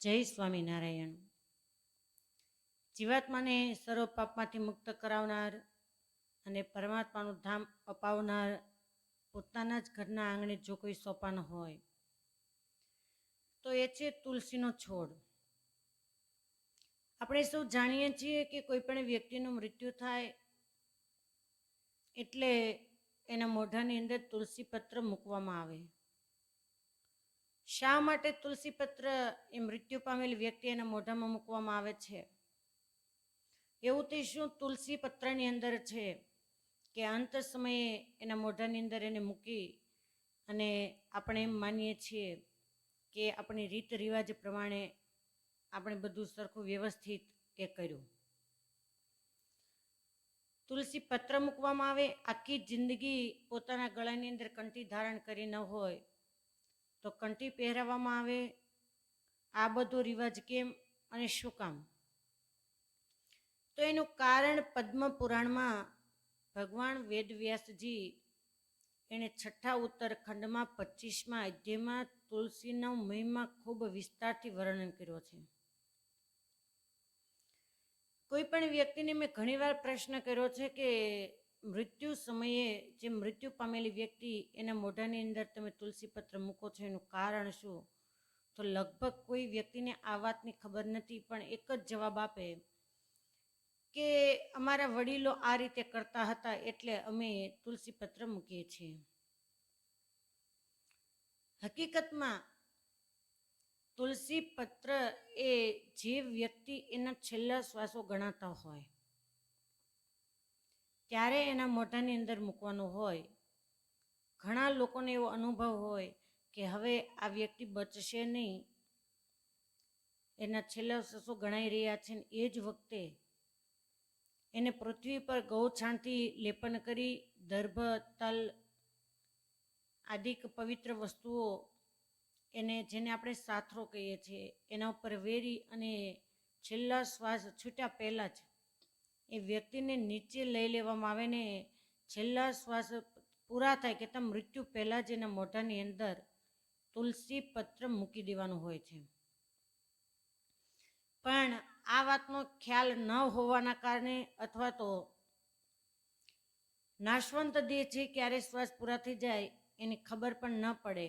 જય સ્વામિનારાયણ. જીવાત્માને સર્વ પાપમાંથી મુક્ત કરાવનાર અને પરમાત્માનું ધામ અપાવનાર પોતાના જ ઘરના આંગણે જો કોઈ સોપાન હોય, તો એ છે તુલસીનો છોડ. આપણે સૌ જાણીએ છીએ કે કોઈ પણ વ્યક્તિનું મૃત્યુ થાય એટલે એના મોઢાની અંદર તુલસી પત્ર મૂકવામાં આવે. શા માટે તુલસી પત્ર એ મૃત્યુ પામેલ વ્યક્તિ એના મોઢામાં મૂકવામાં આવે છે? એવું તે શું તુલસી પત્રની અંદર છે કે અંત સમયે એના મોઢાની અંદર એને મૂકી અને આપણે એમ માનીએ છીએ કે આપણી રીત રિવાજ પ્રમાણે આપણે બધું સરખું વ્યવસ્થિત એ કર્યું. તુલસી પત્ર મૂકવામાં આવે, આખી જિંદગી પોતાના ગળાની અંદર કંઠી ધારણ કરી ન હોય તો કંઠી પહેરાવવામાં આવે? આ બધો રિવાજ કેમ અને શું કામ? તો એનું કારણ પદ્મ પુરાણમાં ભગવાન વેદવ્યાસજી એણે છઠ્ઠા ઉત્તરખંડમાં પચીસમાં અધ્યયમાં તુલસીનો મહિમા ખૂબ વિસ્તારથી વર્ણન કર્યો છે. કોઈ પણ વ્યક્તિને મેં ઘણીવાર પ્રશ્ન કર્યો છે કે મૃત્યુ સમયે જે મૃત્યુ પામેલી વ્યક્તિ એના મોઢાની અંદર તમે તુલસી પત્ર મૂકો છો, એનું કારણ શું? તો લગભગ કોઈ વ્યક્તિને આ વાતની ખબર નથી, પણ એક જ જવાબ આપે કે અમારા વડીલો આ રીતે કરતા હતા એટલે અમે તુલસી પત્ર મૂકીએ છીએ. હકીકતમાં તુલસી પત્ર એ જે વ્યક્તિ એના છેલ્લા શ્વાસો ગણાતા હોય ત્યારે એના મોઢાની અંદર મૂકવાનું હોય, ઘણા લોકોને એવો અનુભવ હોય કે હવે આ વ્યક્તિ બચશે નહીં. એના છેલ્લા સસો ગણાઈ રહ્યા છે એ જ વખતે એને પૃથ્વી પર ગૌછાણથી લેપન કરી દર્ભ, તલ આદિક પવિત્ર વસ્તુઓ એને જેને આપણે સાથરો કહીએ છીએ, એના ઉપર વેરી અને છેલ્લા શ્વાસ છૂટ્યા પહેલાં જ એ વ્યક્તિને નીચે લઈ લેવામાં આવે ને છેલ્લા શ્વાસ પૂરા થાય કે તમ મૃત્યુ પહેલાં જ એના મોઢાની અંદર તુલસી પત્ર મૂકી દેવાનું હોય છે. પણ આ વાતનો ખ્યાલ ન હોવાના કારણે અથવા તો નાશવંત દેહ છે ક્યારે શ્વાસ પૂરા થઈ જાય એની ખબર પણ ન પડે.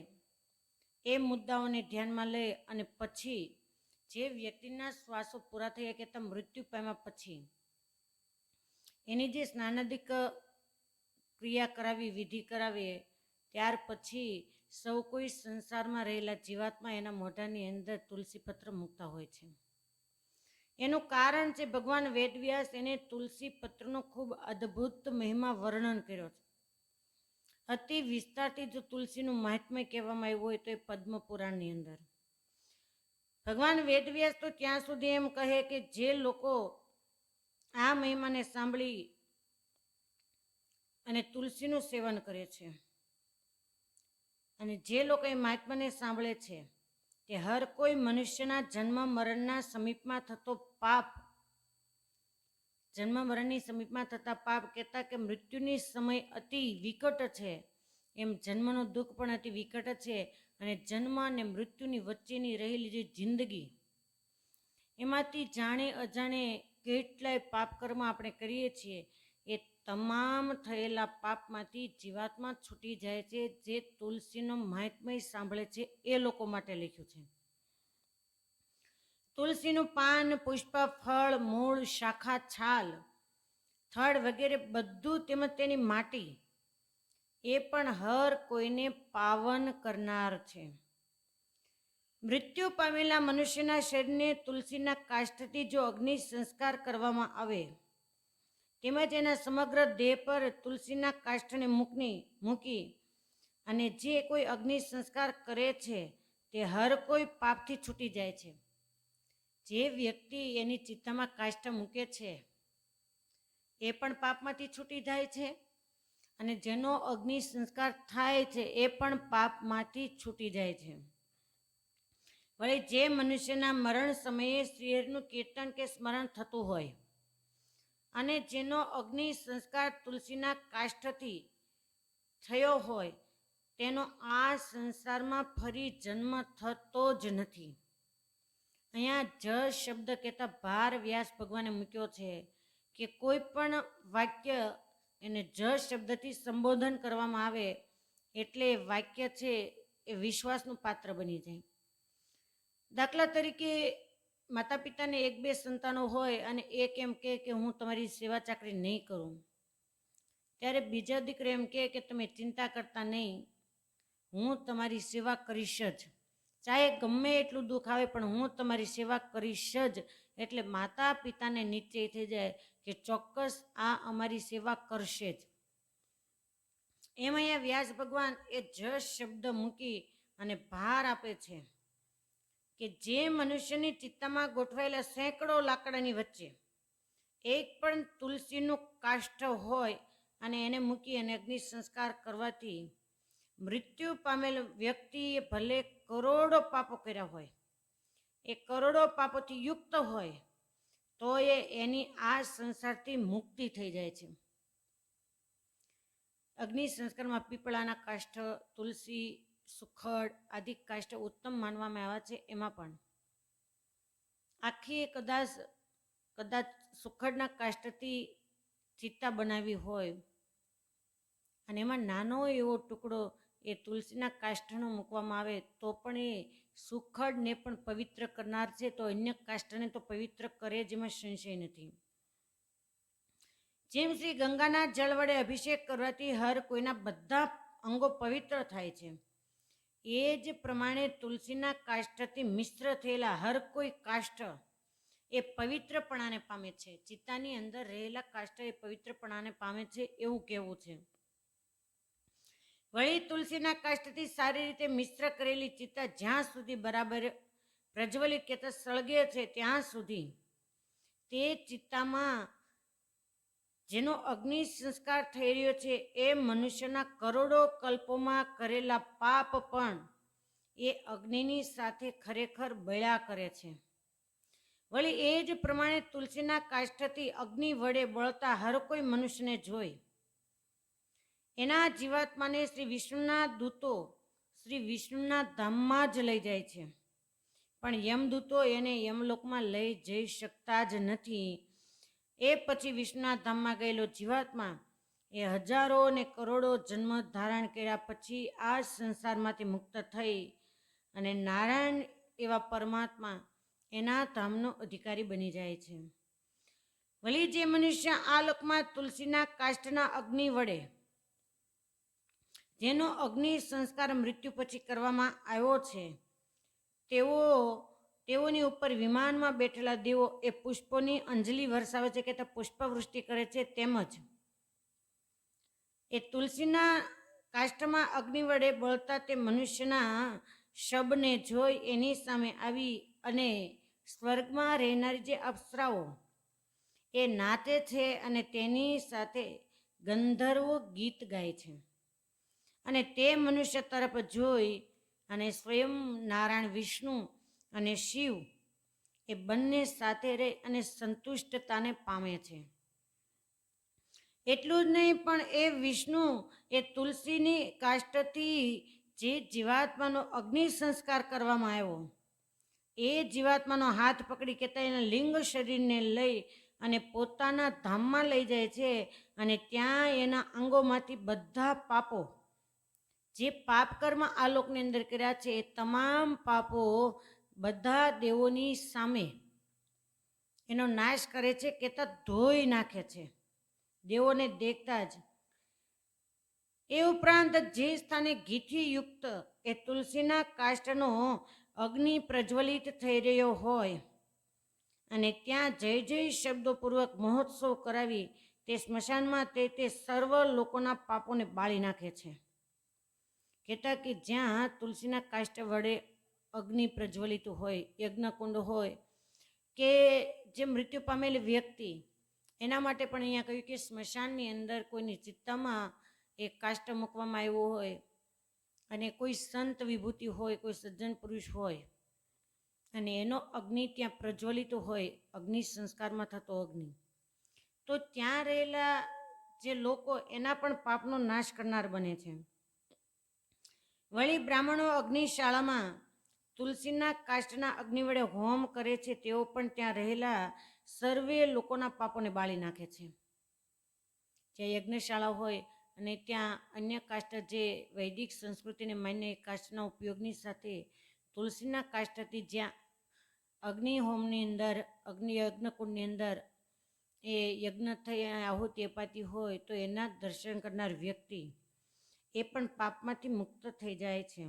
એ મુદ્દાઓને ધ્યાનમાં લઈ અને પછી જે વ્યક્તિના શ્વાસો પૂરા થયા કે તે મૃત્યુ પામ્યા પછી એની જે સ્નાનાદિક ક્રિયા કરાવી, વિધિ કરાવીએ ત્યાર પછી સૌ કોઈ સંસારમાં રહેલા જીવાત્મા એના મોઢાની અંદર તુલસી પત્ર મૂકતા હોય છે. એનું કારણ છે ભગવાન વેદવ્યાસ એને તુલસી પત્રનો ખૂબ અદ્ભુત મહિમા વર્ણન કર્યો છે. અતિ વિસ્તારથી જો તુલસીનું મહાત્મ્ય કહેવામાં આવ્યું હોય તો એ પદ્મ પુરાણની અંદર. ભગવાન વેદવ્યાસ તો ત્યાં સુધી એમ કહે કે જે લોકો આ મહિમાને સાંભળી અને તુલસીનું સેવન કરે છે. અને જે લોકો એ મહાત્માને સાંભળે છે તે હર કોઈ મનુષ્યના જન્મ મરણના સમીપમાં થતો પાપ, જન્મ મરણની સમીપમાં થતા પાપ કહેતા કે મૃત્યુની સમય અતિ વિકટ છે. એમ જન્મનો દુઃખ પણ અતિ વિકટ છે અને જન્મ અને મૃત્યુની વચ્ચેની રહેલી જે જિંદગી, એમાંથી જાણે અજાણે કેટલાય પાપ કર્મ આપણે કરીએ છીએ, એ તમામ થયેલા પાપમાંથી જીવાત્મા છૂટી જાય છે, જે તુલસીનો મહાત્મય સાંભળે છે, એ લોકો માટે લખ્યું છે. તુલસીનું પાન પુષ્પ ફળ મૂળ, શાખા, છાલ, થડ વગેરે બધું તેમજ તેની માટી, એ પણ હર કોઈને પાવન કરનાર છે. મૃત્યુ પામેલા મનુષ્યના શરીરને તુલસીના કાષ્ઠથી જો અગ્નિ સંસ્કાર કરવામાં આવે, તેમજ એના સમગ્ર દેહ પર તુલસીના કાષ્ઠને મૂકની, મૂકી અને જે કોઈ અગ્નિ સંસ્કાર કરે છે, તે હર કોઈ પાપથી છૂટી જાય છે. જે વ્યક્તિ એની ચિત્તામાં કાષ્ઠ મૂકે છે, એ પણ પાપમાંથી છૂટી જાય છે અને જેનો અગ્નિ સંસ્કાર થાય છે, એ પણ પાપમાંથી છૂટી જાય છે. વળી જે મનુષ્યના મરણ સમયે શ્રીહરિનું કીર્તન કે સ્મરણ થતું હોય અને જેનો અગ્નિ સંસ્કાર તુલસીના કાષ્ઠથી થયો હોય, તેનો આ સંસારમાં ફરી જન્મ થતો જ નથી. અહીંયા જ શબ્દ કહેતા ભાર વ્યાસ ભગવાને મૂક્યો છે કે કોઈ પણ વાક્ય એને જ શબ્દથી સંબોધન કરવામાં આવે એટલે વાક્ય છે એ વિશ્વાસનું પાત્ર બની જાય. દાખલા તરીકે માતા પિતાને એક બે સંતાનો હોય અને એક એમ કહે કે હું તમારી સેવા ચાકરી નહીં કરું. ત્યારે બીજા દીકરો એમ કહે કે તમે ચિંતા કરતા નહીં. હું તમારી સેવા કરીશ જ. ચાહે ગમે એટલું દુઃખ આવે, પણ હું તમારી સેવા કરીશ જ. એટલે માતા પિતાને નિશ્ચય થઈ જાય કે ચોક્કસ આ અમારી સેવા કરશે જ. એમ અહીંયા વ્યાસ ભગવાન એ જ શબ્દ મૂકી અને ભાર આપે છે. કે જે મનુષ્યની ચિત્તામાં ગોઠવાયેલા સેંકડો લાકડાની વચ્ચે એક પણ તુલસીનું કાષ્ઠ હોય અને એને મૂકી અને અગ્નિ સંસ્કાર કરવાથી મૃત્યુ પામેલ વ્યક્તિએ ભલે કરોડો પાપો કર્યા હોય, એ કરોડો પાપોથી યુક્ત હોય, તો એ એની આ સંસારથી મુક્તિ થઈ જાય છે. અગ્નિ સંસ્કારમાં પીપળાના કાષ્ઠ, તુલસી સુખડ આદિ કાષ્ઠ ઉત્તમ માનવામાં આવ્યા છે એમાં પણ. આખી કદાચ કદાચ સુખડના કાષ્ઠથી ચિત્તા બનાવી હોય અને એમાં નાનો એવો ટુકડો એ તુલસીના કાષ્ટનો મૂકવામાં આવે તો પણ એ સુખડને પણ પવિત્ર કરનાર છે તો અન્ય કાષ્ઠને તો પવિત્ર કરે જેમાં સંશય નથી. જેમ શ્રી ગંગાના જળ વડે અભિષેક કરવાથી હર કોઈના બધા અંગો પવિત્ર થાય છે. એ જ પ્રમાણે તુલસીના કાષ્ઠથી મિશ્ર થયેલા હર કોઈ કાષ્ઠ એ પવિત્રપણાને પામે છે. ચિત્તાની અંદર રહેલા કાષ્ઠ એ પવિત્રપણાને પામે છે એવું કહેવું છે. વળી તુલસીના કાષ્ઠથી સારી રીતે મિશ્ર કરેલી ચિત્તા જ્યાં સુધી બરાબર પ્રજ્વલિત કહેતા સળગે છે ત્યાં સુધી તે ચિત્તામાં જેનો અગ્નિ સંસ્કાર થઈ રહ્યો છે, એ મનુષ્યના કરોડો કલ્પોમાં કરેલા પાપ પણ એ અગ્નિની સાથે ખરેખર બળ્યા કરે છે. વળી એ જ પ્રમાણે તુલસીના કાષ્ઠથી અગ્નિ વડે બળતા હર કોઈ મનુષ્યને જોઈ. એના જીવાત્માને શ્રી વિષ્ણુના દૂતો શ્રી વિષ્ણુના ધામમાં જ લઈ જાય છે. પણ યમદૂતો એને યમલોકમાં લઈ જઈ શકતા જ નથી. એ પછી વિષ્ણુના ધામમાં ગયેલો જીવાત્મા એ હજારો ને કરોડો જન્મ ધારણ કર્યા પછી આ સંસારમાંથી મુક્ત થઈ અને નારાયણ એવા પરમાત્મા એના ધામનો અધિકારી બની જાય છે. વળી જે મનુષ્ય આ લોકમાં તુલસીના કાષ્ઠના અગ્નિ વડે જેનો અગ્નિ સંસ્કાર મૃત્યુ પછી કરવામાં આવ્યો છે, તેઓ તેઓની ઉપર વિમાનમાં બેઠેલા દેવો એ પુષ્પોની અંજલિ વરસાવે છે કે તે પુષ્પવૃષ્ટિ કરે છે તેમજ એ તુલસીના કાષ્ઠમાં અગ્નિ વડે બળતા તે મનુષ્યના શબને જોઈ એની સામે આવી અને સ્વર્ગમાં રહેનારી જે અપ્સરાઓ, એ નાતે છે અને તેની સાથે ગંધર્વો ગીત ગાય છે. અને તે મનુષ્ય તરફ જોઈ અને સ્વયં નારાયણ વિષ્ણુ અને શિવ એ બંને સાથે રહે અને સંતુષ્ટતાને પામે છે. એટલું જ નહીં, પણ એ વિષ્ણુ એ તુલસીની કાષ્ઠથી જે જીવાત્માનો અગ્નિ સંસ્કાર કરવામાં આવ્યો, એ જીવાત્માનો હાથ પકડી કહેતા એના લિંગ શરીરને લઈ અને પોતાના ધામમાં લઈ જાય છે અને ત્યાં એના અંગોમાંથી બધા પાપો, જે પાપ કર્મ આ લોકની અંદર કર્યા છે, એ તમામ પાપો બધા દેવોની સામે એનો નાશ કરે છે કહેતા ધોઈ નાખે છે. દેવોને દેખતા જ એ ઉપરાંત જે સ્થાને ઘીથી યુક્ત એ તુલસીના કાષ્ટનો અગ્નિ પ્રજ્વલિત થઈ રહ્યો હોય અને ત્યાં જય જય શબ્દોપૂર્વક મહોત્સવ કરાવી તે સ્મશાનમાં તે તે સર્વ લોકોના પાપોને બાળી નાખે છે. કહેતા કે જ્યાં તુલસીના કાષ્ટ વડે અગ્નિ પ્રજ્વલિત હોય, યજ્ઞકુંડ હોય, કે જે મૃત્યુ પામેલી વ્યક્તિ, એના માટે પણ અહીંયા કહ્યું કે સ્મશાનની અંદર કોઈની ચિત્તામાં એક કાષ્ટ મૂકવામાં આવ્યો હોય અને કોઈ સંત વિભૂતિ હોય, કોઈ સજ્જન પુરુષ હોય, અને એનો અગ્નિ ત્યાં પ્રજ્વલિત હોય, અગ્નિ સંસ્કારમાં થતો અગ્નિ. તો ત્યાં રહેલા જે લોકો, એના પણ પાપનો નાશ કરનાર બને છે. વળી બ્રાહ્મણો અગ્નિશાળામાં તુલસીના કાષ્ટના અગ્નિ વડે હોમ કરે છે, તેઓ પણ ત્યાં રહેલા સર્વે લોકોના પાપોને બાળી નાખે છે. જે યજ્ઞશાળા હોય અને ત્યાં અન્ય કાષ્ટ જે વૈદિક સંસ્કૃતિને માન્ય કાષ્ટના ઉપયોગની સાથે તુલસીના કાષ્ટથી જ્યાં અગ્નિ હોમની અંદર, અગ્નિ યજ્ઞકુંડની અંદર એ યજ્ઞ થઈ આહુતિ અપાતી હોય તો એના દર્શન કરનાર વ્યક્તિ એ પણ પાપમાંથી મુક્ત થઈ જાય છે.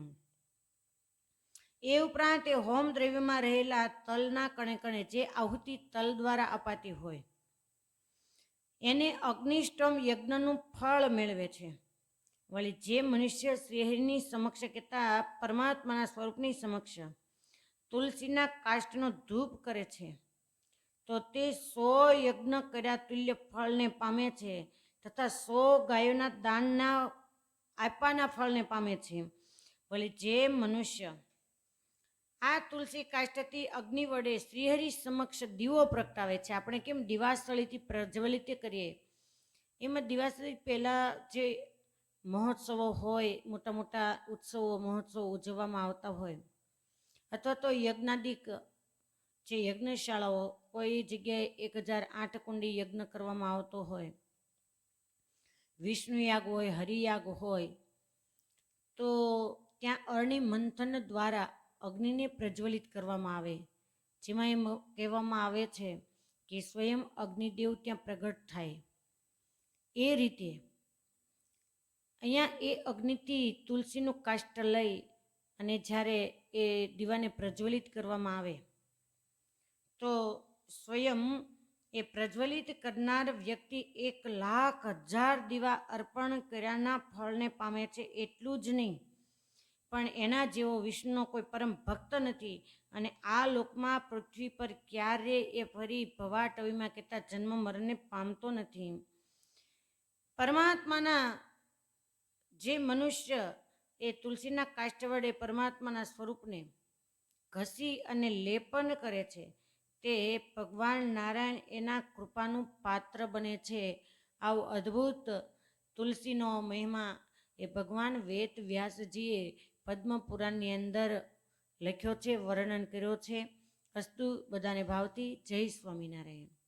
એ ઉપરાંત એ હોમ દ્રવ્યમાં રહેલા તલના કણે કણે જે આહુતિ તલ દ્વારા અપાતી હોય, એને અગ્નિષ્ટમ યજ્ઞનું ફળ મેળવે છે. વળી જે મનુષ્ય શ્રીહરિની સમક્ષ કહેતા પરમાત્માના સ્વરૂપની સમક્ષ તુલસીના કાષ્ટનો ધૂપ કરે છે, તો તે સો યજ્ઞ કર્યા તુલ્ય ફળને પામે છે તથા સો ગાયોના દાનના આપાના ફળને પામે છે. વળી જે મનુષ્ય આ તુલસી કાષ્ટથી અગ્નિ વડે શ્રીહરિ સમક્ષ દીવો પ્રગટાવે છે. આપણે કેમ દિવાસળીથી પ્રજ્વલિત કરીએ? એમાં દિવાસળી પહેલાં જે મહોત્સવો હોય, મોટા મોટા ઉત્સવો, મહોત્સવો ઉજવવામાં આવતા હોય, અથવા તો યજ્ઞાદિક જે યજ્ઞશાળાઓ, કોઈ જગ્યાએ એક હજાર આઠ કુંડી યજ્ઞ કરવામાં આવતો હોય, વિષ્ણુયાગ હોય, હરિયાગ હોય, તો ત્યાં અરણી મંથન દ્વારા અગ્નિને પ્રજ્વલિત કરવામાં આવે. જેમાં એમ કહેવામાં આવે છે કે સ્વયં અગ્નિદેવ ત્યાં પ્રગટ થાય. એ રીતે અહીંયા એ અગ્નિથી તુલસીનું કાષ્ટ લઈ અને જ્યારે એ દીવાને પ્રજ્વલિત કરવામાં આવે, તો સ્વયં એ પ્રજ્વલિત કરનાર વ્યક્તિ એક લાખ હજાર દીવા અર્પણ કર્યાના ફળને પામે છે. એટલું જ નહીં. પણ એના જેવો વિષ્ણુનો કોઈ પરમ ભક્ત નથી. અને આ લોકમાં પૃથ્વી પર ક્યારે એ ફરી ભવાટવીમાં કહેતા જન્મ મરણને પામતો નથી. પરમાત્માના જે મનુષ્ય એ તુલસીના કાષ્ટ વડે પરમાત્માના સ્વરૂપને ઘસી અને લેપન કરે છે, તે ભગવાન નારાયણ એના કૃપાનું પાત્ર બને છે. આવું અદ્ભુત તુલસીનો મહિમા એ ભગવાન વેદ વ્યાસજીએ પદ્મપુરાણની અંદર લખ્યો છે વર્ણન કર્યો છે. અસ્તુ બધાને ભાવથી જય સ્વામિનારાયણ.